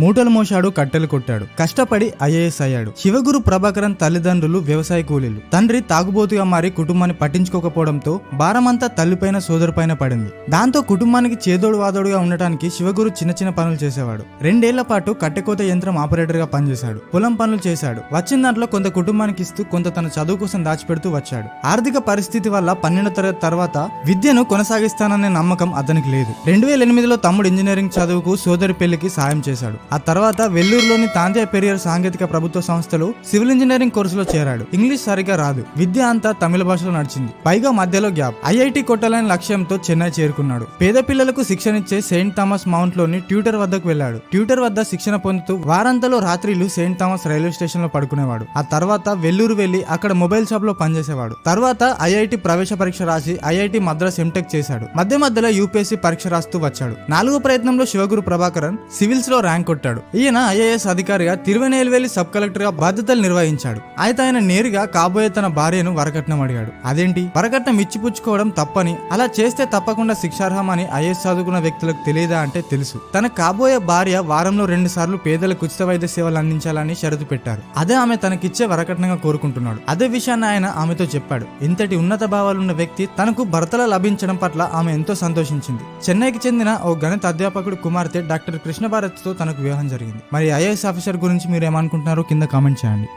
మూటలు మోశాడు కట్టెలు కొట్టాడు. కష్టపడి ఐఏఎస్ అయ్యాడు. శివగురు ప్రభాకరన్ తల్లిదండ్రులు వ్యవసాయ కూలీలు. తండ్రి తాగుబోతుగా మారి కుటుంబాన్ని పట్టించుకోకపోవడంతో భారమంతా తల్లిపైన సోదరుపైన పడింది. దాంతో కుటుంబానికి చేదోడు వాదోడుగా ఉండటానికి శివగురు చిన్న చిన్న పనులు చేసేవాడు. రెండేళ్ళ పాటు కట్టెకోత యంత్రం ఆపరేటర్గా పనిచేశాడు. పొలం పనులు చేశాడు. వచ్చిన దాంట్లో కొంత కుటుంబానికి ఇస్తూ కొంత తన చదువు కోసం దాచిపెడుతూ వచ్చాడు. ఆర్థిక పరిస్థితి వల్ల పన్నెండో తరగతి తర్వాత విద్యను కొనసాగిస్తాననే నమ్మకం అతనికి లేదు. రెండు వేల ఎనిమిదిలో తమ్ముడు ఇంజనీరింగ్ చదువుకు సోదరి పెళ్ళికి సాయం చేశాడు. ఆ తర్వాత వెల్లూరులోని తాంజా పెరియర్ సాంకేతిక ప్రభుత్వ సంస్థలో సివిల్ ఇంజనీరింగ్ కోర్సులో చేరాడు. ఇంగ్లీష్ సరిగా రాదు. విద్య అంతా తమిళ భాషలో నడిచింది. పైగా మధ్యలో గ్యాప్. ఐఐటి కొట్టాలని లక్ష్యంతో చెన్నై చేరుకున్నాడు. పేద పిల్లలకు శిక్షణ ఇచ్చే సెయింట్ థామస్ మౌంట్లోని ట్యూటర్ వద్దకు వెళ్ళాడు. ట్యూటర్ వద్ద శిక్షణ పొందుతూ వారాంతలో రాత్రిలు సెయింట్ థామస్ రైల్వే స్టేషన్లో పడుకునేవాడు. ఆ తర్వాత వెల్లూరు వెళ్ళి అక్కడ మొబైల్ షాప్లో పనిచేసేవాడు. తర్వాత ఐఐటి ప్రవేశ పరీక్ష రాసి ఐఐటి మద్రాస్ ఎంటెక్ చేశాడు. మధ్య మధ్యలో యూపీఎస్సీ పరీక్ష రాస్తూ వచ్చాడు. నాలుగో ప్రయత్నంలో శివగురు ప్రభాకరన్ సివిల్స్లో ర్యాంక్ కొట్టాడు. ఈయన ఐఏఎస్ అధికారిగా తిరువనేల్వేలి సబ్ కలెక్టర్గా బాధ్యతలు నిర్వహించాడు. అయితే ఆయన నేరుగా కాబోయే తన భార్యను వరకట్నం అడిగాడు. అదేంటి? వరకట్నం ఇచ్చిపుచ్చుకోవడం తప్పని అలా చేస్తే తప్పకుండా శిక్షార్హమని ఐఏఎస్ చదువుకున్న వ్యక్తులకు తెలియదా అంటే తెలుసు. తన కాబోయే భార్య వారంలో రెండు సార్లు పేదలకు ఉచిత వైద్య సేవలు అందించాలని షరతు పెట్టారు. అదే ఆమె తనకిచ్చే వరకట్నంగా కోరుకుంటున్నాడు. అదే విషయాన్ని ఆయన ఆమెతో చెప్పాడు. ఇంతటి ఉన్నత భావాలున్న వ్యక్తి తనకు భర్తల లభించడం పట్ల ఆమె ఎంతో సంతోషించింది. చెన్నైకి చెందిన ఓ గణిత అధ్యాపకుడు కుమార్తె డాక్టర్ కృష్ణ భారత్తో తనకు వివాహం జరిగింది. మరి ఐఏఎస్ ఆఫీసర్ గురించి మీరు ఏమనుకుంటున్నారో కింద కామెంట్ చేయండి.